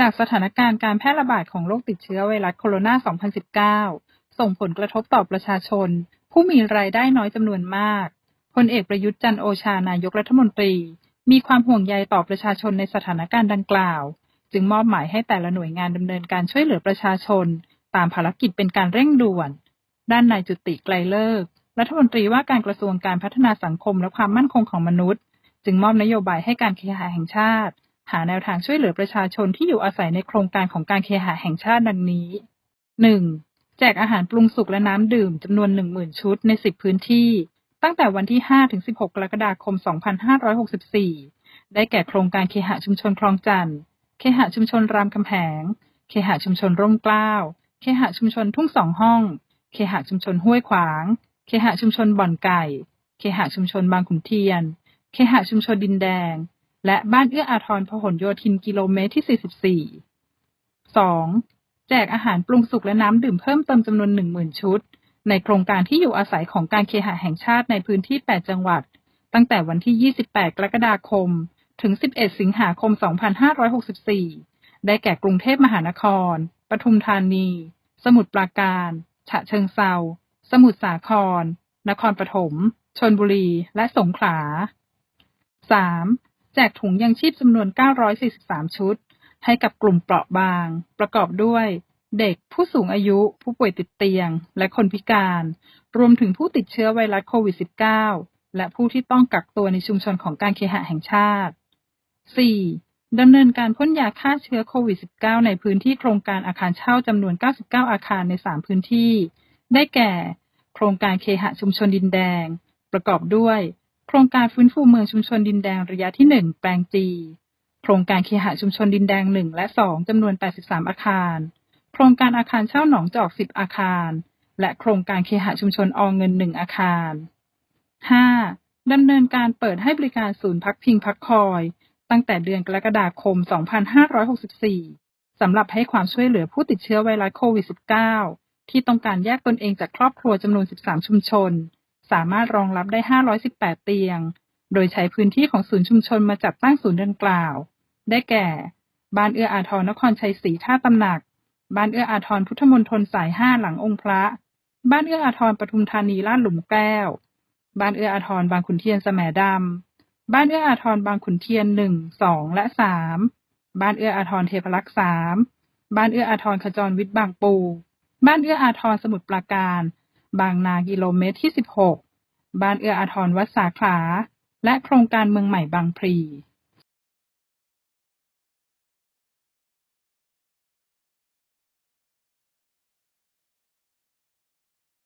จากสถานการณ์การแพร่ระบาดของโรคติดเชื้อไวรัสโคโรนา 2019 ส่งผลกระทบต่อประชาชน ผู้มีรายได้น้อยจำนวนมาก พลเอกประยุทธ์จันโอชานายกรัฐมนตรี มีความห่วงใยต่อประชาชนในสถานการณ์ดังกล่าว จึงมอบหมายให้แต่ละหน่วยงานดำเนินการช่วยเหลือประชาชน ตามภารกิจเป็นการเร่งด่วน ด้านนายจุติไกลเลิก รัฐมนตรีว่าการกระทรวงการพัฒนาสังคมและความมั่นคงของมนุษย์ จึงมอบนโยบายให้การเคหะแห่งชาติ หาแนวทางช่วยเหลือประชาชนที่อยู่อาศัยในโครงการของการเคหะแห่งชาติดังนี้ 1. แจกอาหารปรุงสุกและน้ำดื่มจำนวน 10,000 ชุดใน 10 พื้นที่ ตั้งแต่วันที่ 5 ถึง 16 กรกฎาคม 2564 ได้แก่โครงการเคหะชุมชนคลองจันทร์ เคหะชุมชนรามคำแหง เคหะชุมชนร่มเกล้า เคหะชุมชนทุ่งสองห้อง เคหะชุมชนห้วยขวาง เคหะชุมชนบ่อนไก่ เคหะชุมชนบางขุนเทียน เคหะชุมชนดินแดง และบ้านเอื้ออาทรพหลโยธินกิโลเมตรที่ 44 2. แจกอาหารปรุงสุกและน้ำดื่มเพิ่มเติมจำนวน10,000 ชุด ในโครงการที่อยู่อาศัยของการเคหะแห่งชาติในพื้นที่ 8 จังหวัด ตั้งแต่วันที่ 28 กรกฎาคม ถึง 11 สิงหาคม 2564 ได้แก่กรุงเทพมหานคร ปทุมธานี สมุทรปราการ ฉะเชิงเซา สมุทรสาคร นครปฐม ชนบุรี และสงขลา 3. แจกถุงยังชีพจำนวน 943 ชุด ให้กับกลุ่มเปราะบาง ประกอบด้วย เด็กผู้สูงอายุ ผู้ป่วยติดเตียง และคนพิการ รวมถึงผู้ติดเชื้อไวรัสโควิด -19 และผู้ที่ต้องกักตัวในชุมชนของการเคหะแห่งชาติ 4. ดำเนินการพ่นยาฆ่าเชื้อโควิด -19 ในพื้นที่โครงการอาคารเช่าจำนวน 99 อาคารใน 3 พื้นที่ ได้แก่ โครงการเคหะชุมชนดินแดง ประกอบด้วย โครงการฟื้นฟูเมืองชุมชนดินแดงระยะที่ 1 แปลงจี โครงการเคหะชุมชนดินแดง 1 และ 2 จำนวน 83 อาคาร โครงการอาคารเช่าหนองจอก 10 อาคาร และโครงการเคหะชุมชนออเงิน 1 อาคาร 5. ดำเนินการเปิดให้บริการศูนย์พักพิงพักคอย ตั้งแต่เดือนกรกฎาคม 2564 สำหรับให้ความช่วยเหลือผู้ติดเชื้อไวรัสโควิด -19 ที่ต้องการแยกตนเองจากครอบครัวจำนวน 13 ชุมชน สามารถรองรับได้ 518 เตียง โดยใช้พื้นที่ของศูนย์ชุมชนมาจัดตั้งศูนย์ดังกล่าว ได้แก่ บ้านเอื้ออาทรนครชัยศรีท่าตำหนัก บ้านเอื้ออาทรพุทธมณฑลสาย5หลังองค์พระ บ้านเอื้ออาทรปทุมธานีลาดหลุมแก้ว บ้านเอื้ออาทรบางขุนเทียนแสมดำ บ้านเอื้ออาทรบางขุนเทียน1 2และ3บ้านเอื้ออาทรเทพรักษ์3บ้านเอื้ออาทรขจรวิทย์บางปู บ้านเอื้ออาทรสมุทรปราการ บางนากิโลเมตรที่ 16 บ้านเอื้ออาทรวัดสาขา และโครงการเมืองใหม่บางพลี